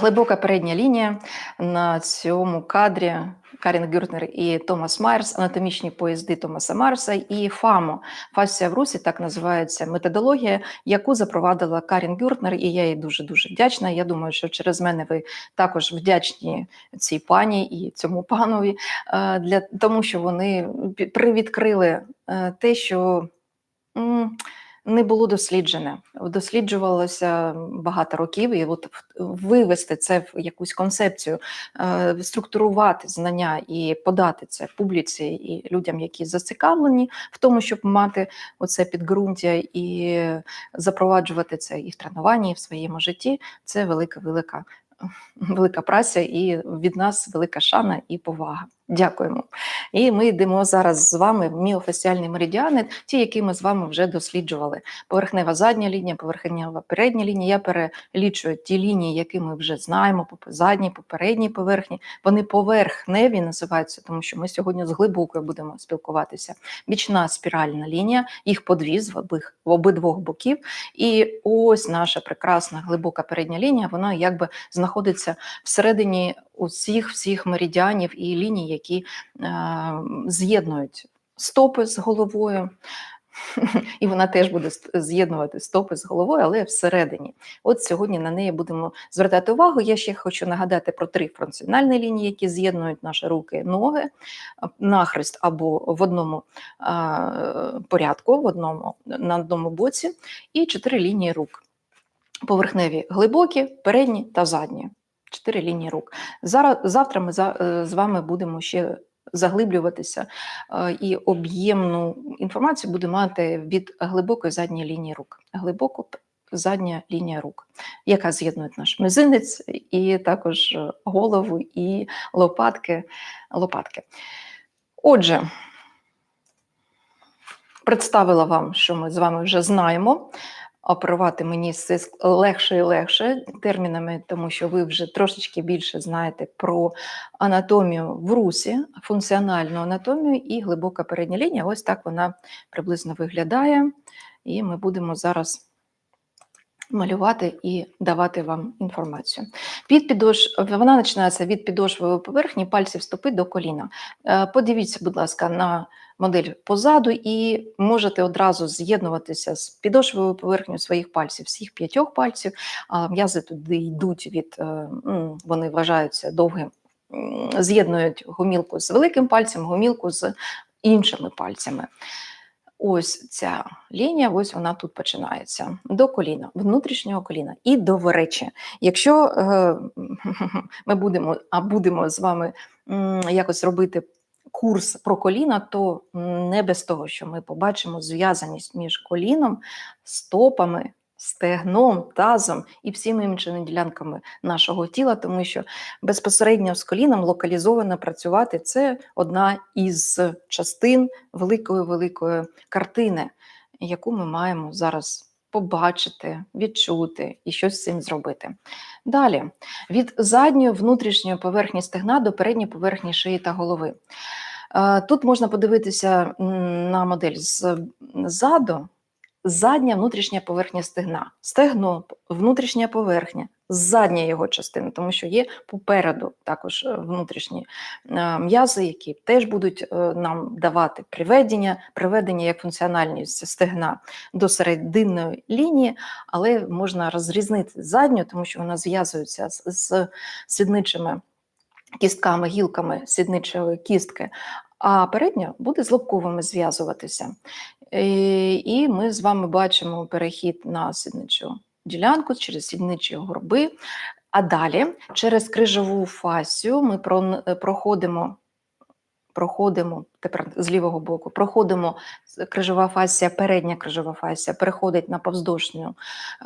Глибока передня лінія на цьому кадрі Карін Гюртнер і Томас Майерс, анатомічні поїзди Томаса Марса і ФАМО. Фасія в русі так називається методологія, яку запровадила Карін Гюртнер, і я їй дуже дуже вдячна. Я думаю, що через мене ви також вдячні цій пані і цьому панові е, для тому, що вони привідкрили е, те, що. Не було досліджене, досліджувалося багато років, і от вивести це в якусь концепцію, е, структурувати знання і подати це публіці і людям, які зацікавлені в тому, щоб мати оце підґрунтя і запроваджувати це і в тренуванні, і в своєму житті. Це велика, велика, велика праця, і від нас велика шана і повага. Дякуємо. І ми йдемо зараз з вами в міофасціальні меридіани, ті, які ми з вами вже досліджували. Поверхнева задня лінія, поверхнева передня лінія. Я перелічую ті лінії, які ми вже знаємо, по задній, по поверхні. Вони поверхневі називаються, тому що ми сьогодні з глибокою будемо спілкуватися. Бічна спіральна лінія, їх по дві з обох, в обидвох боків. І ось наша прекрасна глибока передня лінія, вона якби знаходиться всередині усіх всіх меридіанів і ліній, які е, з'єднують стопи з головою. І вона теж буде з'єднувати стопи з головою, але всередині. От сьогодні на неї будемо звертати увагу. Я ще хочу нагадати про три функціональні лінії, які з'єднують наші руки, ноги нахрест або в одному а, порядку, в одному, на одному боці, і чотири лінії рук. Поверхневі глибокі, передні та задні. Чотири лінії рук. Зараз завтра ми за, е, з вами будемо ще заглиблюватися е, і об'ємну інформацію буде мати від глибокої задньої лінії рук. Глибоко задня лінія рук, яка з'єднує наш мизинець і також голову і лопатки. лопатки. Отже, представила вам, що ми з вами вже знаємо. Оперувати мені все легше і легше термінами, тому що ви вже трошечки більше знаєте про анатомію в русі, функціональну анатомію і глибока передня лінія. Ось так вона приблизно виглядає. І ми будемо зараз малювати і давати вам інформацію. Під підош... Вона починається від підошвової поверхні пальців стопи до коліна. Е, Подивіться, будь ласка, на модель позаду і можете одразу з'єднуватися з підошвовою поверхнею своїх пальців, всіх п'ятьох пальців. А М'язи туди йдуть від, е, вони вважаються довгим, з'єднують гомілку з великим пальцем, гомілку з іншими пальцями. Ось ця лінія, ось вона тут починається до коліна, внутрішнього коліна. І до речі, якщо е, ми будемо, а будемо з вами якось робити курс про коліна, то не без того, що ми побачимо зв'язаність між коліном, стопами, стегном, тазом і всіми іншими ділянками нашого тіла, тому що безпосередньо з коліном локалізовано працювати це одна із частин великої великої картини, яку ми маємо зараз побачити, відчути і щось з цим зробити. Далі від задньої внутрішньої поверхні стегна до передньої поверхні шиї та голови. Е, Тут можна подивитися на модель ззаду. Задня внутрішня поверхня стегна. Стегно, внутрішня поверхня, задня його частина, тому що є попереду також е, внутрішні е, м'язи, які теж будуть е, нам давати приведення, приведення як функціональність стегна до серединної лінії, але можна розрізнити задню, тому що вона зв'язується з, з сідничими кістками, гілками сідничої кістки, а передня буде з лобковими зв'язуватися. І ми з вами бачимо перехід на сідничу ділянку через сідничі горби. А далі через крижову фасію ми прон- проходимо. Проходимо тепер з лівого боку, проходимо крижова фасія, передня крижова фасія переходить на повздовжню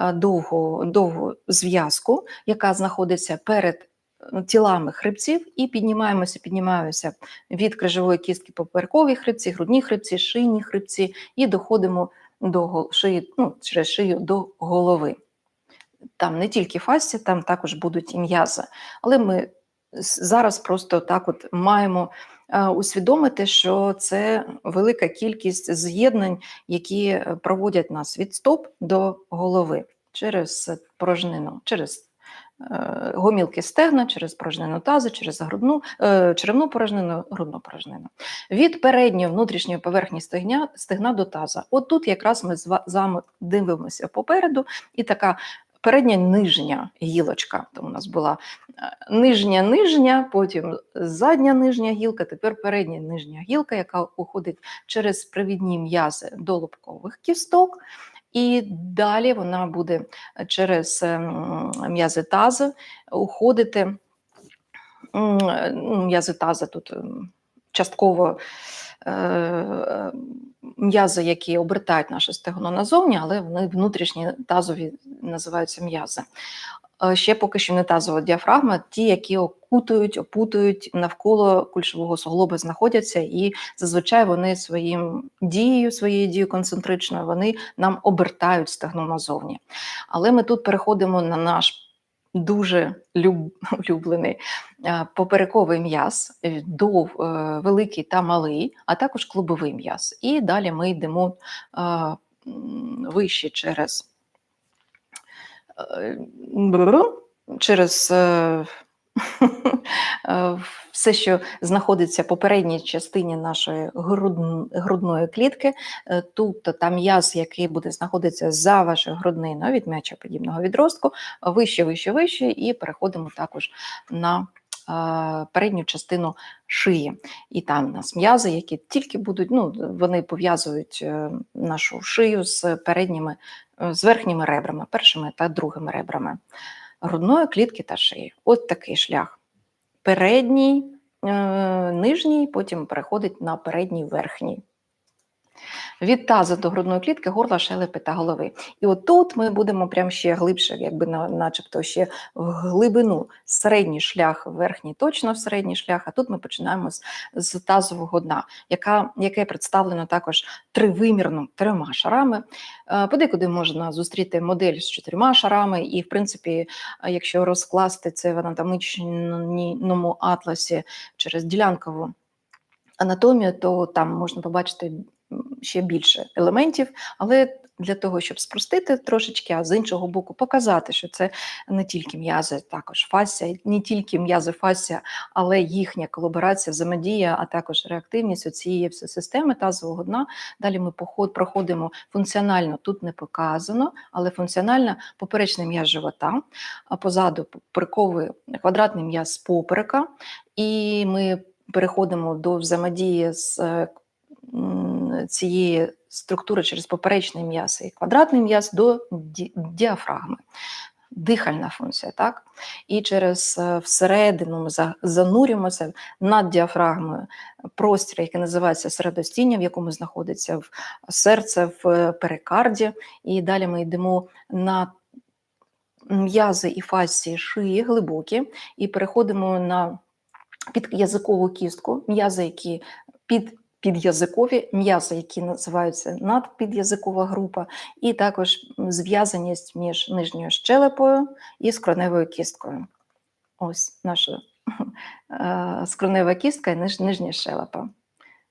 е, довгу, довгу зв'язку, яка знаходиться перед е, тілами хребців, і піднімаємося, піднімаємося від крижової кістки поперекові хребці, грудні хребці, шийні хребці, і доходимо до шиї, ну, через шию до голови. Там не тільки фасці, там також будуть і м'язи. Але ми зараз просто так от маємо е, усвідомити, що це велика кількість з'єднань, які е, проводять нас від стоп до голови через порожнину, через гомілки стегна через порожнину тазу, через грудну, е, черевну порожнину, грудну порожнину. Від передньої внутрішньої поверхні стегня, стегна до таза. От тут якраз ми з вами дивимося попереду, і така передня нижня гілочка. То у нас була е, нижня нижня, потім задня нижня гілка, тепер передня нижня гілка, яка уходить через привідні м'язи до лобкових кісток. І далі вона буде через ем, м'язи тазу уходити. е, ну, М'язи таза тут ем, частково е, м'язи, які обертають наше стегно назовні, але вони внутрішні тазові називаються м'язи. Е, Ще поки що не тазова діафрагма, ті, які окутують, опутують навколо кульшового суглоба знаходяться, і зазвичай вони своїм дією, своєю дією концентричною, вони нам обертають стегно назовні. Але ми тут переходимо на наш дуже люб- улюблений е, поперековий м'яз, е, дов, великий та малий, а також клубовий м'яз. І далі ми йдемо вище через через е, е, все, що знаходиться в попередній частині нашої грудної клітки, Е, тут там м'яз, який буде знаходитися за вашою грудниною від м'яча подібного відростку, вище, вище, вище, і переходимо також на е, передню частину шиї. І там у нас м'язи, які тільки будуть, ну, вони пов'язують е, нашу шию з передніми, е, з верхніми ребрами, першими та другими ребрами грудної клітки та шиї. От такий шлях. Передній, е, нижній, потім переходить на передній верхній. Від тазу до грудної клітки, горла, шелепи та голови. І от тут ми будемо прям ще глибше, якби на- начебто ще в глибину середній шлях, верхній точно в середній шлях, а тут ми починаємо з, з тазового дна, яка, яке представлено також тривимірно трьома шарами. Е, Подекуди можна зустріти модель з чотирма шарами, і, в принципі, е, якщо розкласти це в анатомічному атласі через ділянкову анатомію, то там можна побачити ще більше елементів, але для того, щоб спростити трошечки, а з іншого боку, показати, що це не тільки м'язи, також фасція, не тільки м'язи фасція, але їхня колаборація, взаємодія, а також реактивність цієї системи тазового дна. Далі ми проходимо функціонально, тут не показано, але функціонально поперечний м'яз живота, а позаду приковує квадратний м'яз поперека, і ми переходимо до взаємодії з е, цієї структури через поперечний м'яз і квадратний м'яз до діафрагми. Дихальна функція, так? І через е, всередину ми занурюємося над діафрагмою простір, який називається середостіння, в якому знаходиться в серце в е, перикарді. І далі ми йдемо на м'язи і фасції шиї глибокі, і переходимо на підязикову кістку, м'язи, які під підязикові, м'язи, які називаються надпідязикова група, і також зв'язаність між нижньою щелепою і скроневою кісткою. Ось наша е, скронева кістка і нижня щелепа.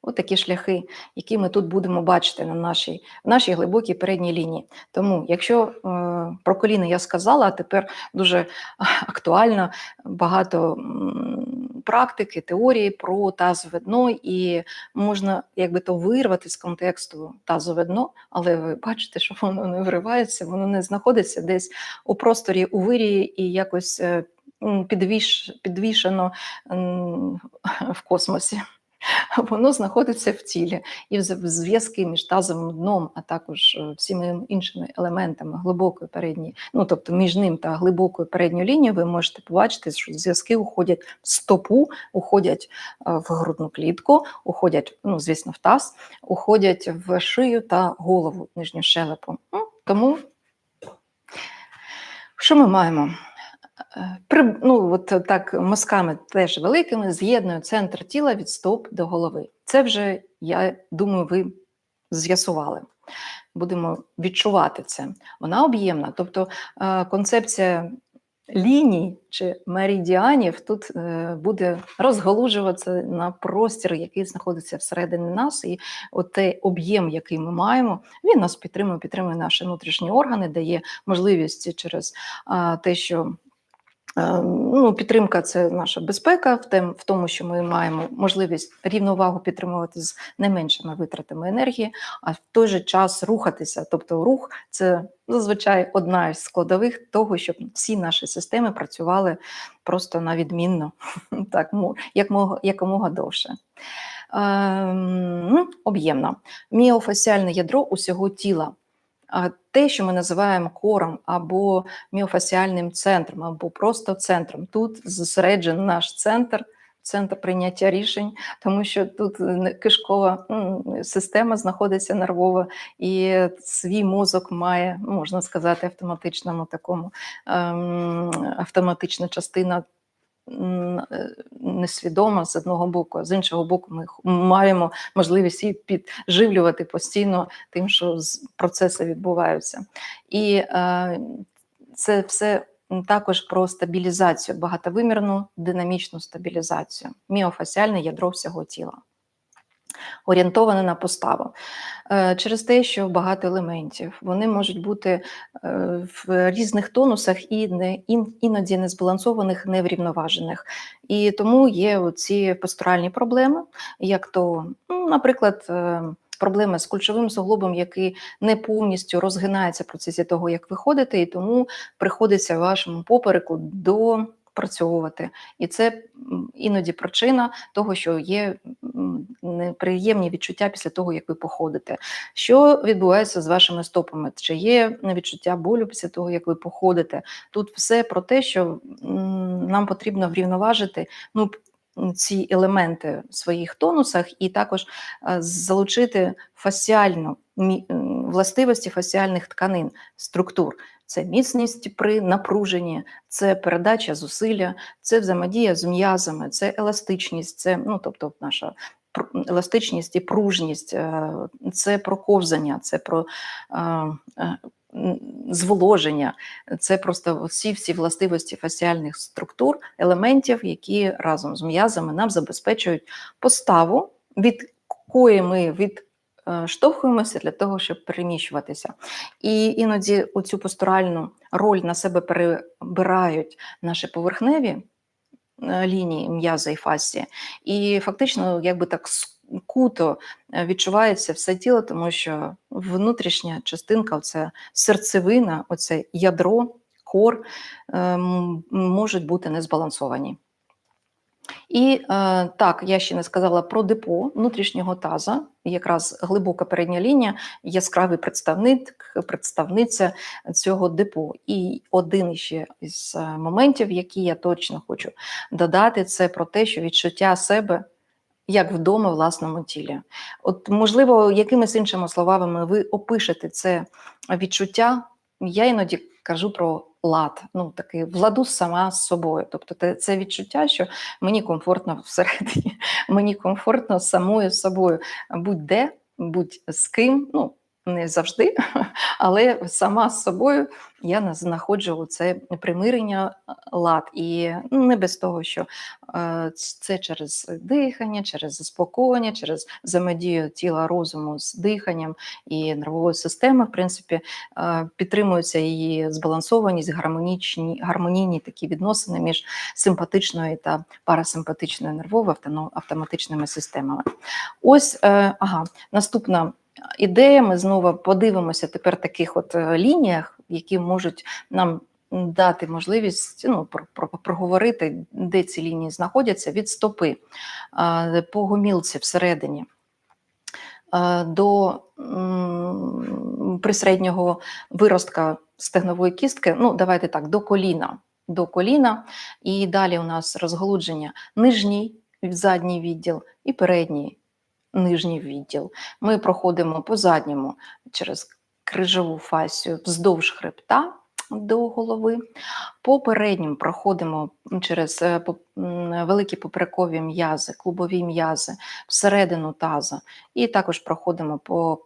От такі шляхи, які ми тут будемо бачити на нашій, в нашій глибокій передній лінії. Тому, якщо е, про коліна я сказала, а тепер дуже актуально багато практики, теорії про тазове дно, і можна якби то вирвати з контексту тазове дно, але ви бачите, що воно не виривається, воно не знаходиться десь у просторі, у вирії і якось е, підвіш, підвішено в космосі. Воно знаходиться в тілі і в зв'язки між тазовим дном, а також е, всіми іншими елементами глибокої передньої, ну тобто між ним та глибокою передньою лінією, ви можете побачити, що зв'язки уходять в стопу, уходять е, в грудну клітку, уходять, ну звісно, в таз, уходять в шию та голову, нижню щелепу. Тому що ми маємо? Е, При, ну, от так мазками теж великими з'єднує центр тіла від стоп до голови. Це вже, я думаю, ви з'ясували. Будемо відчувати це. Вона об'ємна. Тобто е, концепція ліній чи меридіанів тут е, буде розгалужуватися на простір, який знаходиться всередині нас, і той об'єм, який ми маємо, він нас підтримує, підтримує наші внутрішні органи, дає можливість через е, те, що Е, Ну, підтримка це наша безпека, в тем, в тому, що ми маємо можливість рівновагу підтримувати з не меншими витратами енергії, а в той же час рухатися. Тобто, рух це зазвичай одна із складових того, щоб всі наші системи працювали просто на відмінно, так як якомога довше. Ем, об'ємна міофасіальне ядро усього тіла те, що ми називаємо кором або міофасіальним центром, або просто центром. Тут зосереджений наш центр. Центр прийняття рішень, тому що тут кишкова система знаходиться нервова, і свій мозок має, можна сказати, автоматичному такому ем, автоматична частина Е, несвідомо з одного боку, а з іншого боку, ми маємо можливість її підживлювати постійно тим, що процеси відбуваються. І е, це все також про стабілізацію, багатовимірну динамічну стабілізацію, міофасіальне ядро всього тіла орієнтоване на поставу. Е, через те, що багато елементів вони можуть бути е, в різних тонусах і не іноді не збалансованих, неврівноважених. І тому є ці постуральні проблеми, як то, ну, наприклад, е, Проблеми з кульшовим суглобом, який не повністю розгинається в процесі того, як ви ходите, і тому приходиться вашому попереку до Працьовувати, і це іноді причина того, що є неприємні відчуття після того, як ви походите. Що відбувається з вашими стопами? Чи є відчуття болю після того, як ви походите? Тут все про те, що нам потрібно врівноважити ну, ці елементи в своїх тонусах, і також залучити фасіальну властивості фасіальних тканин, структур. Це міцність при напруженні, це передача зусилля, це взаємодія з м'язами, це еластичність, це ну тобто наша еластичність і пружність, е, це про ковзання, це про е, е, зволоження, це просто всі всі властивості фасіальних структур, елементів, які разом з м'язами нам забезпечують поставу, від кої ми від Е, штовхуємося для того, щоб переміщуватися. І іноді цю постуральну роль на себе перебирають наші поверхневі лінії м'яза і фасі, І фактично, якби так куто е, відчувається все тіло, тому що внутрішня частинка, оця серцевина, оце ядро, кор можуть бути незбалансовані. І е, так, я ще не сказала про депо внутрішнього таза, якраз глибока передня лінія, яскравий представник, представниця цього депо. І один ще із е, моментів, які я точно хочу додати, це про те, що відчуття себе. Як вдома в власному тілі. От, можливо, якимись іншими словами ви опишете це відчуття. Я іноді кажу про лад, ну такий владу сама з собою. Тобто, це відчуття, що мені комфортно всередині, мені комфортно самою собою. Будь-де, будь з ким. ну, не завжди, але сама з собою я знаходжу це примирення лад, і ну, не без того, що е, це через дихання, через заспокоєння, через взаємодію тіла розуму з диханням і нервової системи, в принципі, е, підтримується її збалансованість, гармонічні гармонійні такі відносини між симпатичною та парасимпатичною нервовою автоматичними системами. Ось е, ага, наступна ідея. Ми знову подивимося тепер таких от е, лініях, які можуть нам дати можливість ну, про, про, проговорити, де ці лінії знаходяться від стопи по гомілці всередині. До присереднього виростка стегнової кістки, ну давайте так, до коліна, до коліна, і далі у нас розголудження нижній задній відділ і передній нижній відділ. Ми проходимо по задньому через крижову фасію вздовж хребта до голови. По переднім проходимо через е, великі поперекові м'язи, клубові м'язи, всередину таза, і також проходимо по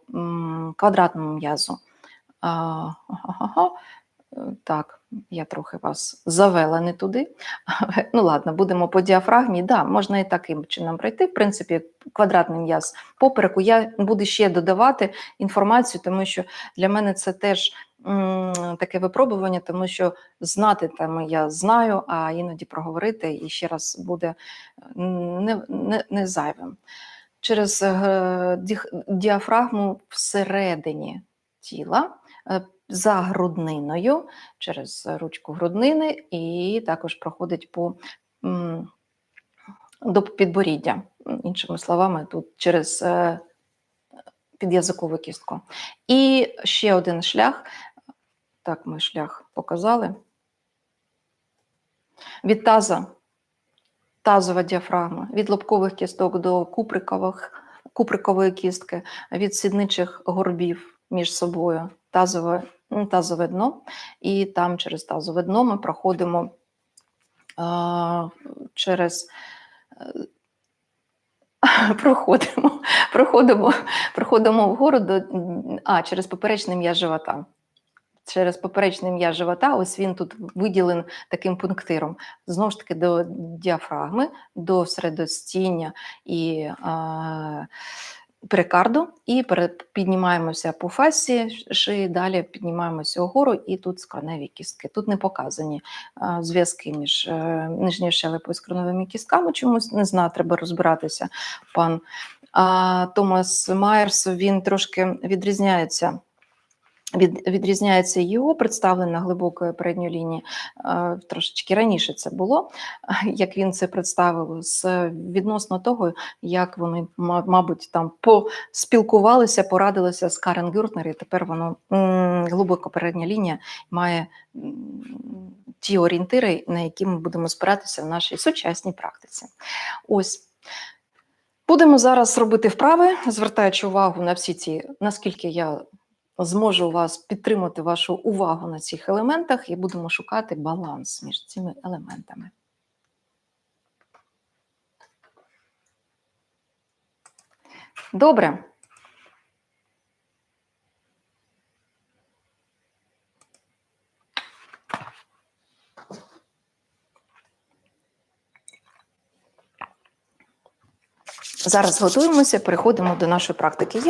квадратному м'язу. Так, я трохи вас завела не туди. Ну, ладно, будемо по діафрагмі. Да, можна і таким чином пройти. В принципі, квадратний м'яз попереку. Я буду ще додавати інформацію, тому що для мене це теж м, таке випробування, тому що знати теми я знаю, а іноді проговорити і ще раз буде не, не, не зайвим. Через е, діафрагму всередині тіла, е, за грудниною, через ручку груднини, і також проходить по до підборіддя. Іншими словами, тут через е, під'язикову кістку. І ще один шлях. Так, ми шлях показали. Від таза, тазова діафрагма, від лобкових кісток до куприкових, куприкової кістки, від сідничих горбів між собою, тазове, м, тазове дно. І там через тазове дно ми проходимо через е, проходимо, проходимо, проходимо вгору до а, через поперечне м'яз живота. Через поперечне м'яз живота, ось він тут виділен таким пунктиром. Знову ж таки, до діафрагми, до середостіння і а, перикарду, і піднімаємося по фасі шиї, далі піднімаємося угору, і тут скроневі кістки. Тут не показані зв'язки між е, нижньою щелепою і скроневими кістками. Чомусь не знаю, треба розбиратися. Пан а, Томас Майерс він трошки відрізняється. Від, відрізняється його представлення глибокої передньої лінії. Трошечки раніше це було, як він це представив, з відносно того, як вони, мабуть, там поспілкувалися, порадилися з Карен Гюртнер, і тепер воно м, глибока передня лінія має ті орієнтири, на які ми будемо спиратися в нашій сучасній практиці. Ось. Будемо зараз робити вправи, звертаючи увагу на всі ці, наскільки я зможу вас підтримати вашу увагу на цих елементах, і будемо шукати баланс між цими елементами. Добре. Зараз готуємося, переходимо до нашої практики.